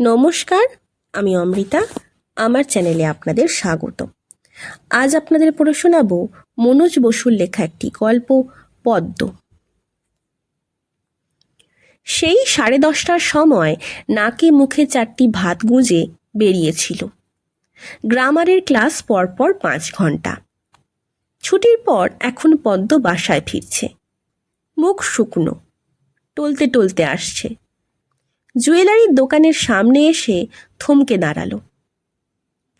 নমস্কার, আমি অমৃতা। আমার চ্যানেলে আপনাদের স্বাগত আজ আপনাদের পড়ে শোনাব মনোজ বসুর লেখা একটি গল্প, পদ্ম। সেই সাড়ে দশটার সময় নাকে মুখে চারটি ভাত গুঁজে বেরিয়েছিল। গ্রামারের ক্লাস পরপর পাঁচ ঘণ্টা। ছুটির পর এখন পদ্ম বাসায় ফিরছে। মুখ শুকনো, টলতে টলতে আসছে। জুয়েলারির দোকানের সামনে এসে থমকে দাঁড়াল।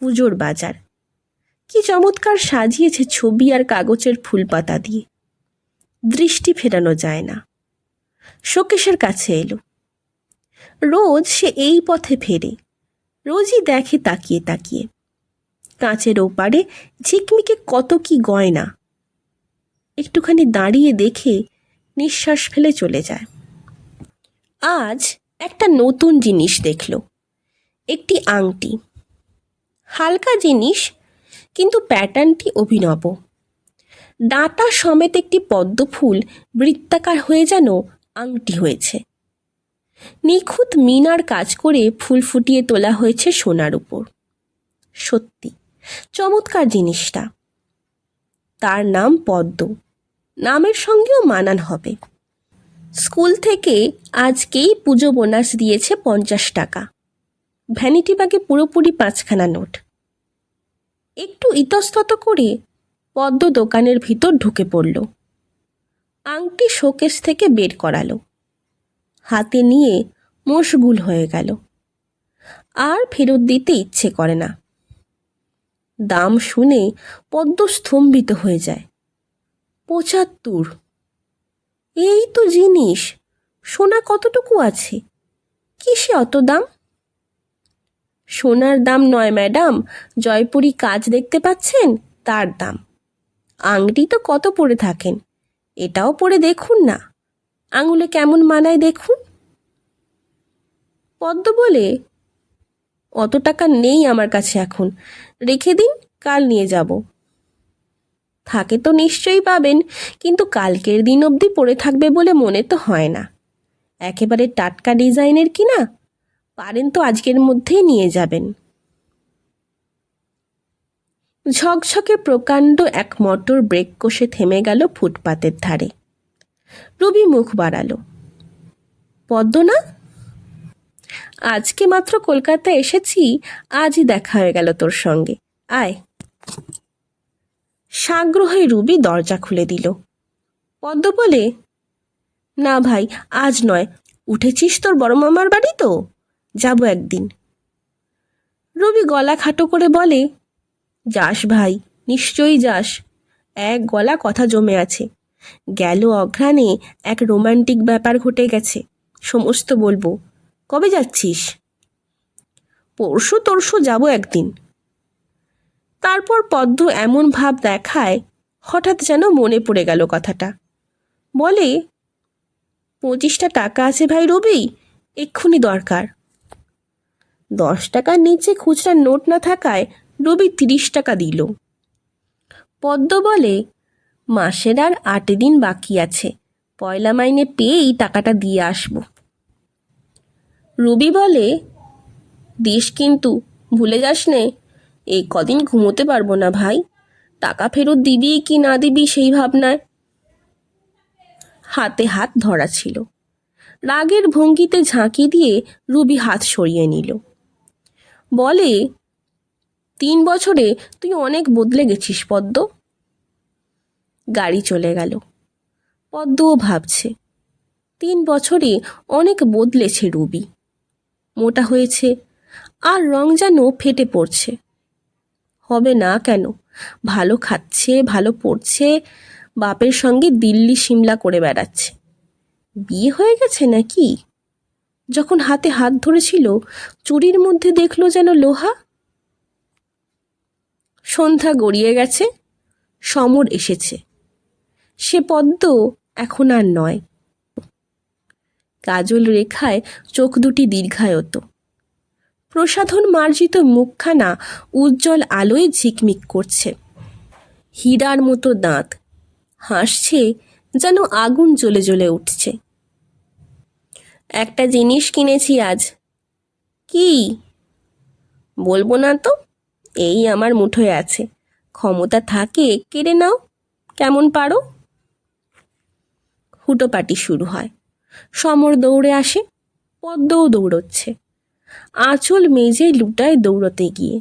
পুজোর বাজার। কি চমৎকার সাজিয়েছে ছবি আর কাগজের ফুলপাতা দিয়ে। দৃষ্টি ফেরানো যায় না। শোকেশের কাছে এলো। রোজ সে এই পথে ফেরে। রোজই দেখে তাকিয়ে তাকিয়ে। কাঁচের ওপারে ঝিকমিকে কত কি গয়না। একটুখানি দাঁড়িয়ে দেখে নিঃশ্বাস ফেলে চলে যায়। আজ একটা নতুন জিনিস দেখল। একটি আংটি। হালকা জিনিস, কিন্তু প্যাটার্নটি অভিনব। ডাঁটা সমেত একটি পদ্ম ফুল বৃত্তাকার হয়ে যেন আংটি হয়েছে। নিখুঁত মিনার কাজ করে ফুল ফুটিয়ে তোলা হয়েছে সোনার উপর। সত্যি, চমৎকার জিনিসটা। তার নাম পদ্ম। নামের সঙ্গেও মানান হবে। স্কুল থেকে আজকেই পুজো বোনাস দিয়েছে পঞ্চাশ টাকা। ভ্যানিটি ব্যাগে পুরোপুরি পাঁচখানা নোট। একটু ইতস্তত করে পদ্ম দোকানের ভিতর ঢুকে পড়ল। আংটি শোকেস থেকে বের করালো। হাতে নিয়ে মশগুল হয়ে গেল। আর ফেরত দিতে ইচ্ছে করে না। দাম শুনে পদ্ম স্তম্ভিত হয়ে যায়। পঁচাত্তর এই তো জিনিস। সোনা কতটুকু আছে? কিসে অত দাম? সোনার দাম নয়, ম্যাডাম। জয়পুরি কাজ দেখতে পাচ্ছেন? তার দাম। আংটি তো কত পরে থাকেন? এটাও পরে দেখুন না। আঙুলে কেমন মানায় দেখুন। পদ্ম বলে, অত টাকা নেই আমার কাছে এখন। রেখে দিন, কাল নিয়ে যাব। থাকে তো নিশ্চয়ই পাবেন, কিন্তু কালকের দিন অবধি পড়ে থাকবে বলে মনে তো হয় না। একেবারে টাটকা ডিজাইনের কি না? পারেন তো আজকের মধ্যেই নিয়ে যাবেন। ঝকঝকে প্রকাণ্ড এক মোটর ব্রেক কষে থেমে গেল ফুটপাতের ধারে। রবি মুখ বাড়ালো। পদ্ম না আজকে মাত্র কলকাতা এসেছি, আজই দেখা হয়ে গেল তোর সঙ্গে। আয়। সাগ্রহে রুবি দরজা খুলে দিল। পদ্ম বলে, না ভাই, আজ নয়। উঠেছিস তোর বড় মামার বাড়ি তো? যাব একদিন। রবি গলা খাটো করে বলে, যাস ভাই, নিশ্চয়ই যাস। এক গলা কথা জমে আছে। গেল অঘ্রাণে এক রোমান্টিক ব্যাপার ঘটে গেছে। সমস্ত বলব। কবে যাচ্ছিস? পরশু তরশু যাব একদিন। তারপর পদ্ম এমন ভাব দেখায়, হঠাৎ যেন মনে পড়ে গেল কথাটা। বলে, পঁচিশটা টাকা আছে ভাই রবি, এক্ষুনি দরকার। দশ টাকার নিচে খুচরা নোট না থাকায় রবি তিরিশ টাকা দিল। পদ্ম বলে, মাসের আর আট দিন বাকি আছে, পয়লা মাইনে পেয়েই টাকাটা দিয়ে আসব। রবি বলে, দিস কিন্তু, ভুলে যাস নে এই কদিন ঘুমোতে পারব না ভাই। টাকা ফেরত দিবি কি না দিবি সেই ভাবনায়। হাতে হাত ধরা ছিল। রাগের ভঙ্গিতে ঝাঁকি দিয়ে রুবি হাত সরিয়ে নিল। বলে, তিন বছরে তুই অনেক বদলে গেছিস পদ্ম। গাড়ি চলে গেল। পদ্মও ভাবছে, তিন বছরে অনেক বদলেছে রুবি। মোটা হয়েছে, আর রং যেন ফেটে পড়ছে। হবে না কেন? ভালো খাচ্ছে, ভালো পড়ছে, বাপের সঙ্গে দিল্লি সিমলা করে বেড়াচ্ছে। বিয়ে হয়ে গেছে নাকি? যখন হাতে হাত ধরেছিল, চুরির মধ্যে দেখল যেন লোহা। সন্ধ্যা গড়িয়ে গেছে, সমর এসেছে। সে পদ্ম এখন আর নয়। কাজল রেখায় চোখ দুটি দীর্ঘায়ত। প্রসাধন মার্জিত মুখখানা উজ্জ্বল আলোয় ঝিকমিক করছে। হীরার মতো দাঁত। হাসছে যেন আগুন জ্বলে জ্বলে উঠছে। একটা জিনিস কিনেছি আজ। কি? বলব না তো? এই আমার মুঠোয় আছে। ক্ষমতা থাকে, কেড়ে নাও। কেমন পারো? হুটোপাটি শুরু হয়। সমর দৌড়ে আসে, পদ্মও দৌড়চ্ছে। আঁচল মেজে লুটায় দৌড়তে গিয়ে।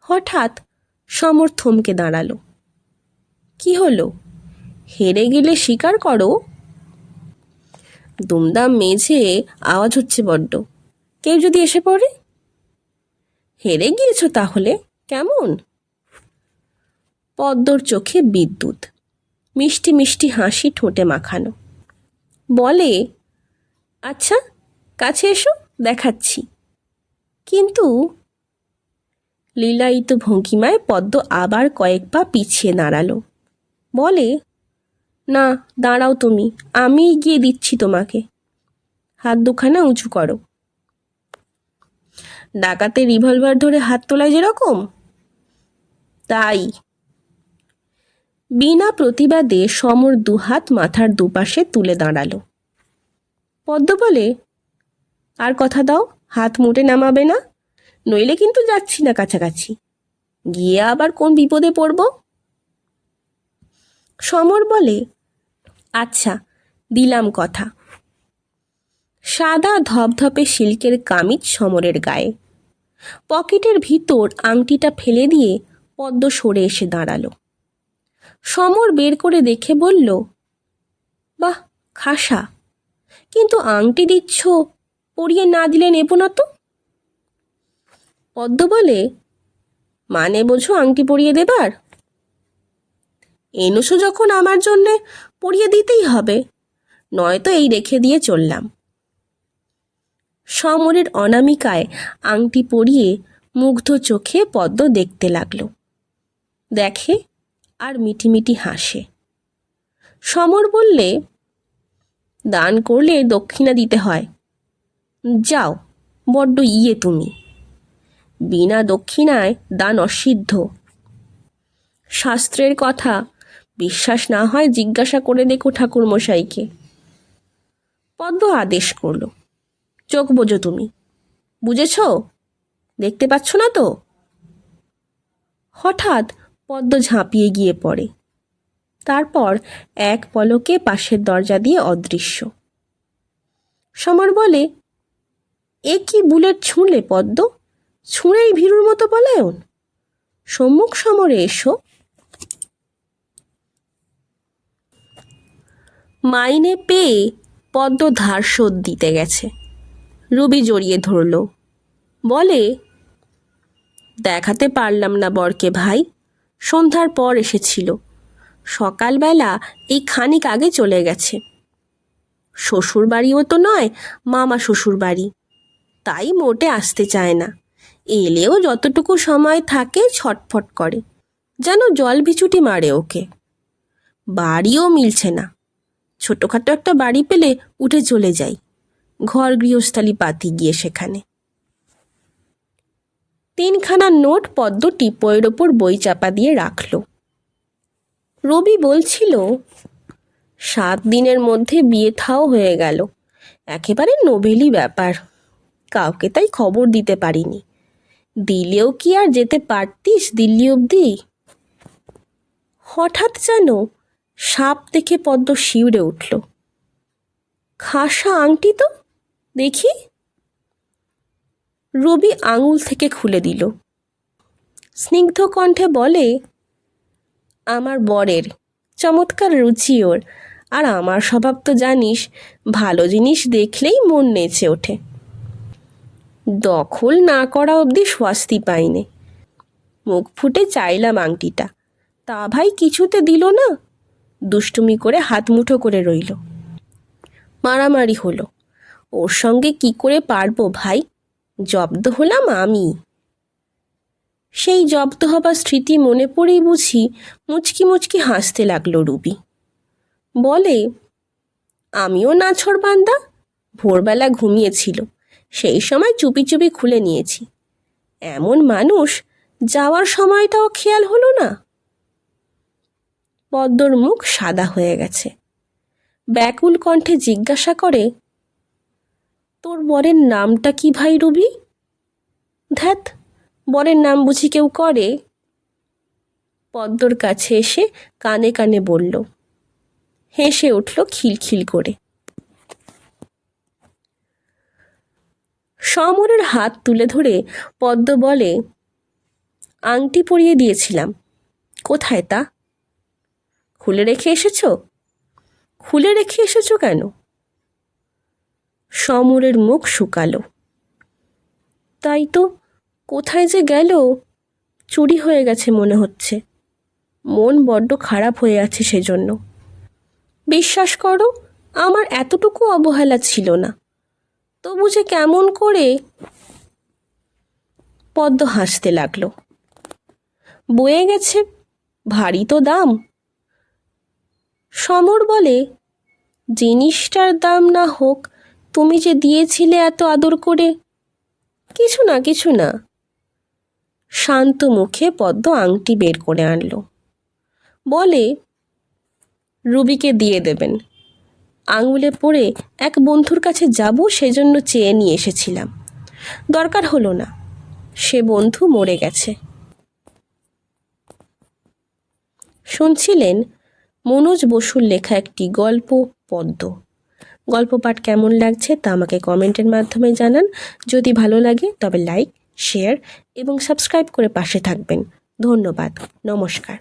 হঠাৎ সমর থমকে দাঁড়াল। কি হলো? হেরে গেলে স্বীকার করো? দুমদাম মেঝে, আওয়াজ হচ্ছে বড্ড। কেউ যদি এসে পড়ে? হেরে গিয়েছো তাহলে? কেমন? পদ্মর চোখে বিদ্যুৎ। মিষ্টি মিষ্টি হাসি ঠোঁটে মাখানো। বলে আচ্ছা কাছে এসো। দেখাচ্ছি। কিন্তু লীলায়িত ভঙ্গিমায় পদ্ম আবার কয়েক পা পিছিয়ে দাঁড়াল বলে, না, দাঁড়াও তুমি, আমি গিয়ে দিচ্ছি তোমাকে। হাত দুখানা উঁচু করো। ডাকাতে রিভলভার ধরে হাত তোলায় যেরকম? তাই। বিনা প্রতিবাদে সমর দুহাত মাথার দুপাশে তুলে দাঁড়াল। পদ্ম বলে আর কথা দাও, হাত মুটে নামাবে না? নইলে কিন্তু যাচ্ছি না কাছাকাছি। গিয়ে আবার কোন বিপদে পড়ব? সমর বলে আচ্ছা দিলাম কথা। সাদা ধপধপে সিল্কের কামিজ সমরের গায়ে। পকেটের ভিতর আংটিটা ফেলে দিয়ে পদ্ম সরে এসে দাঁড়াল। সমর বের করে দেখে বলল, বাহ, খাসা। কিন্তু আংটি দিচ্ছ পরিয়ে না দিলে নেব না তো পদ্ম বলে মানে বোঝো আংটি পরিয়ে দেবার? এনেছো যখন আমার জন্যে, পরিয়ে দিতেই হবে। নয়তো এই রেখে দিয়ে চললাম। সমরের অনামিকায় আংটি পরিয়ে মুগ্ধ চোখে পদ্ম দেখতে লাগল। দেখে আর মিটিমিটি হাসে। সমর বললে, দান করলে দক্ষিণা দিতে হয়। যাও, বড্ড ইয়ে তুমি। বিনা দক্ষিণায় দান অসিদ্ধ শাস্ত্রের কথা, বিশ্বাস না হয় জিজ্ঞাসা করে দেখো ঠাকুর মশাইকে পদ্ম আদেশ করল, চোখ বোঝো তুমি। বুঝেছ? দেখতে পাচ্ছ না তো? হঠাৎ পদ্ম ঝাঁপিয়ে গিয়ে পড়ে। তারপর এক পলকে পাশের দরজা দিয়ে অদৃশ্য। সমর বলে এ কি বুলেট ছুঁড়লে পদ্ম? ছুঁড়েই ভীরুর মতো পলায়ন। সম্মুখ সমরে এসো। মাইনে পেয়ে পদ্ম ধার শোধ দিতে গেছে। রুবি জড়িয়ে ধরল। বলে, দেখাতে পারলাম না বরকে ভাই। সন্ধ্যার পর এসেছিল। সকালবেলা এই খানিক আগে চলে গেছে। শ্বশুর বাড়িও তো নয়, মামা শ্বশুর বাড়ি তাই মোটে আসতে চায় না। এলেও যতটুকু সময় থাকে ছটফট করে, যেন জল বিছুটি মারে ওকে। বাড়িও মিলছে না। ছোটোখাটো একটা বাড়ি পেলে উঠে চলে যাই। ঘর গৃহস্থালি পাতি গিয়ে সেখানে। তিনখানা নোট পদ্ম টিপয়ের ওপর বই চাপা দিয়ে রাখল। রবি বলছিল, সাত দিনের মধ্যে বিয়ে থাও হয়ে গেল। একেবারে নোবেলি ব্যাপার। কাউকে তাই খবর দিতে পারিনি। দিলেও কি আর যেতে পারতিস দিল্লি অবধি? হঠাৎ যেন সাপ দেখে পদ্ম শিউরে উঠল। খাসা আংটি তো, দেখি? রবি আঙুল থেকে খুলে দিল। স্নিগ্ধ কণ্ঠে বলে, আমার বরের চমৎকার রুচি ওর, আর আমার স্বভাব তো জানিস, ভালো জিনিস দেখলেই মন নেচে ওঠে। দখল না করা অবধি স্বস্তি পাইনে। মুখ ফুটে চাইলাম আংটিটা। তা ভাই কিছুতে দিল না? দুষ্টুমি করে হাত মুঠো করে রইল। মারামারি হলো। ওর সঙ্গে কি করে পারব ভাই? জব্দ হলাম আমি। সেই জব্দ হবার স্মৃতি মনে পড়েই বুঝি মুচকি মুচকি হাসতে লাগল রুবি। বলে, আমিও নাছর বান্দা? ভোরবেলা ঘুমিয়েছিল। সেই সময় চুপি চুপি খুলে নিয়েছি। এমন মানুষ যাওয়ার সময়টাও খেয়াল হলো না। পদ্মর মুখ সাদা হয়ে গেছে। ব্যাকুল কণ্ঠে জিজ্ঞাসা করে, তোর বরের নামটা কি ভাই রবি? ধ্যাত, বরের নাম বুঝি কেউ করে? পদ্মর কাছে এসে কানে কানে বলল। হেসে উঠল খিলখিল করে। সমরের হাত তুলে ধরে পদ্ম বলে, আংটি পরিয়ে দিয়েছিলাম। কোথায় তা? খুলে রেখে এসেছ? খুলে রেখে এসেছ কেন? সমরের মুখ শুকালো। তাই তো, কোথায় যে গেল? চুরি হয়ে গেছে মনে হচ্ছে। মন বড্ড খারাপ হয়ে আছে সেজন্য। বিশ্বাস করো, আমার এতটুকু অবহেলা ছিল না। তবু যে কেমন করে পদ্ম হাসতে লাগল। বয়ে গেছে ভারী তো দাম। সমর বলে জিনিসটার দাম না হোক, তুমি যে দিয়েছিলে এত আদর করে, কিছু না কিছু না। শান্ত মুখে পদ্ম আংটি বের করে আনলো। বলে, রুবিকে দিয়ে দেবেন। আঙুলে পড়ে এক বন্ধুর কাছে যাব সেজন্য চেয়ে নিয়ে এসেছিলাম। দরকার হলো না, সে বন্ধু মরে গেছে। শুনছিলেন মনোজ বসুর লেখা একটি গল্প পদ্ম গল্প পাঠ কেমন লাগছে তা আমাকে কমেন্টের মাধ্যমে জানান। যদি ভালো লাগে তবে লাইক, শেয়ার এবং সাবস্ক্রাইব করে পাশে থাকবেন। ধন্যবাদ, নমস্কার।